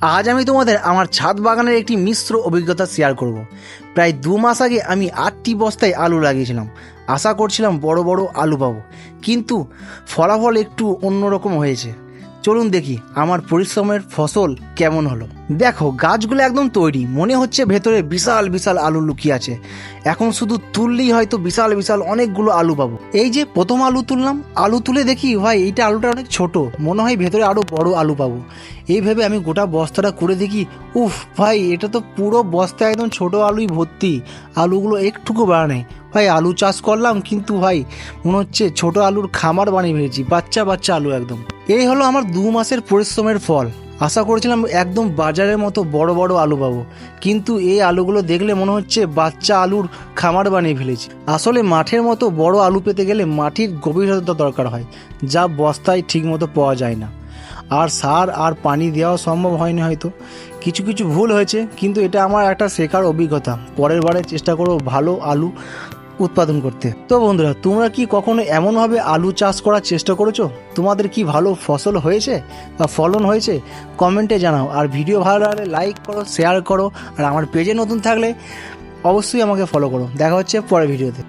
আজ আমি তোমাদের আমার ছাদ বাগানের একটি মিশ্র অভিজ্ঞতা শেয়ার করব। প্রায় দু মাস আগে আমি আটটি বস্তায় আলু লাগিয়েছিলাম। আশা করছিলাম বড় বড় আলু পাবো। কিন্তু ফলাফল একটু অন্যরকম হয়েছে। চলুন দেখি আমার পরিশ্রমের ফসল কেমন হলো। দেখো, গাছগুলো একদম তৈরি। মনে হচ্ছে ভেতরে বিশাল বিশাল আলু লুকিয়ে আছে। এখন শুধু তুললেই হয়তো বিশাল বিশাল অনেকগুলো আলু পাবো। এই যে প্রথম আলু তুললাম, আলু তুলে দেখি, ভাই, এইটা আলুটা অনেক ছোট। মনে হয় ভেতরে আরও বড় আলু পাবো। এই ভেবে আমি গোটা বস্তাটা করে দেখি, উফ, ভাই, এটা তো পুরো বস্তা একদম ছোট আলুই ভর্তি। আলুগুলো একটুকু বাড়া নেই ভাই আলু চাষ করলাম, কিন্তু ভাই মনে হচ্ছে ছোট আলুর খামার বানিয়ে ফেলেছি, বাচ্চা বাচ্চা আলু একদম। এই হলো আমার দু মাসের পরিশ্রমের ফল। আশা করেছিলাম একদম বাজারের মতো বড় বড় আলু পাবো, কিন্তু এই আলুগুলো দেখলে মনে হচ্ছে বাচ্চা আলুর খামার বানিয়ে ফেলেছি। আসলে মাঠের মতো বড় আলু পেতে গেলে মাটির গভীরতা দরকার হয়, যা বস্তায় ঠিকমতো পাওয়া যায় না। আর সার আর পানি দেওয়া সম্ভব হয়নি হয়তো। কিছু কিছু ভুল হয়েছে, কিন্তু এটা আমার একটা শেখার অভিজ্ঞতা। পরের বারে চেষ্টা করব ভালো আলু উৎপাদন করতে। তো বন্ধুরা, তোমরা কি কখনো এমনভাবে আলু চাষ করার চেষ্টা করেছ? তোমাদের কি ভালো ফসল হয়েছে বা ফলন হয়েছে? কমেন্টে জানাও। আর ভিডিও ভালো লাগলে লাইক করো শেয়ার করো, আর আমার পেজে নতুন থাকলে অবশ্যই আমাকে ফলো করো। দেখা হচ্ছে পরের ভিডিওতে।